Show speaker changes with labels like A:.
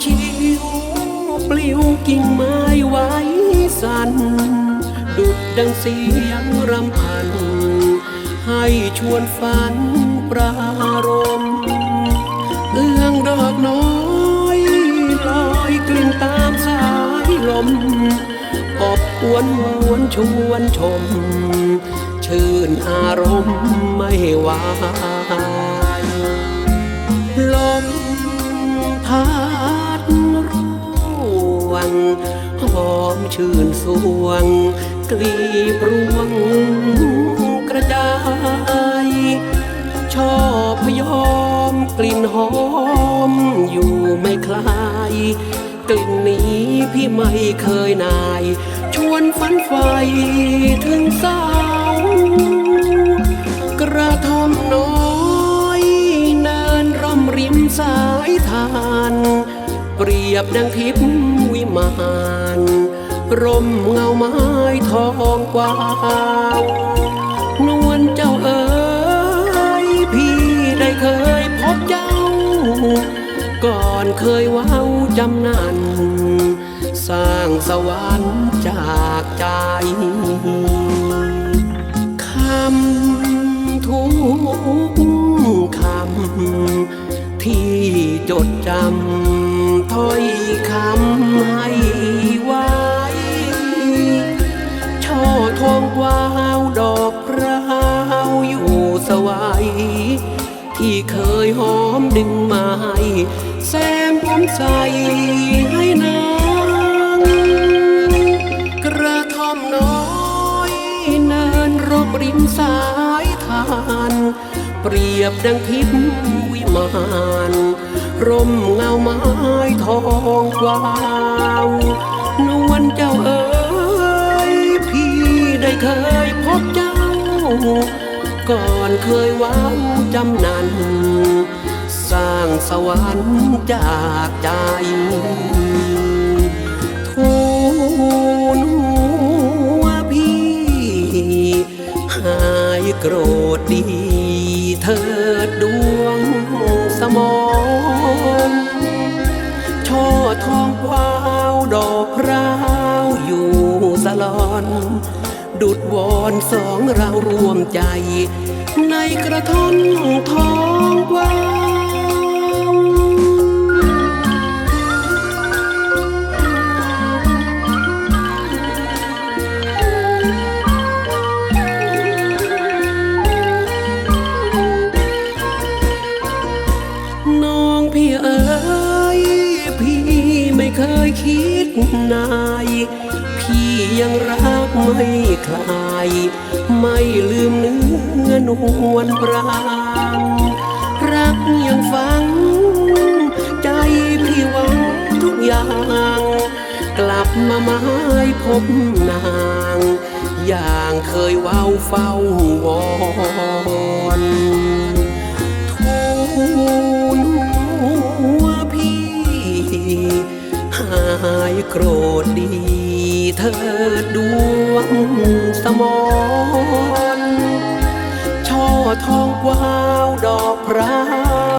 A: วปลิวกิ่งไม้ไว้สั่นดุดดังเสียงรำพัน ให้ชวนฝันปรารมเอื้องดอกน้อยลอยกลิ่นตามสายลมอบอวนหวนชวนชม ชื่นอารมณ์ไม่ไหวลมพัดร่ว ง หอมชื่นสวง กลีบรวงกระจายชอบพยอมกลิ่นหอม อยู่ไม่คลาย กลิ่นนี้พี่ไม่เคยนาย ชวนฝันไฟถึงสาวกระทอมน้อย เนินร่มริมสายทาน เปรียบดังทิพย์วิมานร่มเงาไม้ทองกวาวนวลเจ้าเอ๋ยพี่ได้เคยพบเจ้า ก่อนเคยว้าจำนันสร้างสวรรค์จากใจคำทุกคำที่จดจำ ถ้อยคำให้ไว้ช่อทองวาวดอกพราวอยู่สวายที่เคยหอมดึงไม้แซมผมใส่ให้นางกระท่อมน้อยเนินร่มริมสายทาน เปรียบดังทิพย์วิมาน ร่มเงาไม้ทองกวาวนวลเจ้าเอ๋ยพี่ได้เคยพบเจ้า ก่อนเคยว้าวจำนัน สร้างสวรรค์จากใจาวดอกพร้าวอยู่สลอน ดุดวอนสองเรารวมใจ ในกระท่อน ดนาย พี่ยังรักไม่คลาย ไม่ลืมเนื้อนวลปรางรักยังฟัง ใจพี่หวังทุกอย่าง กลับมาไม้พบนาง อย่างเคยเว้าเฝ้าวอนทูล โกรธดีเธอดวงสมอนช่อทองกวาวดอกพร้า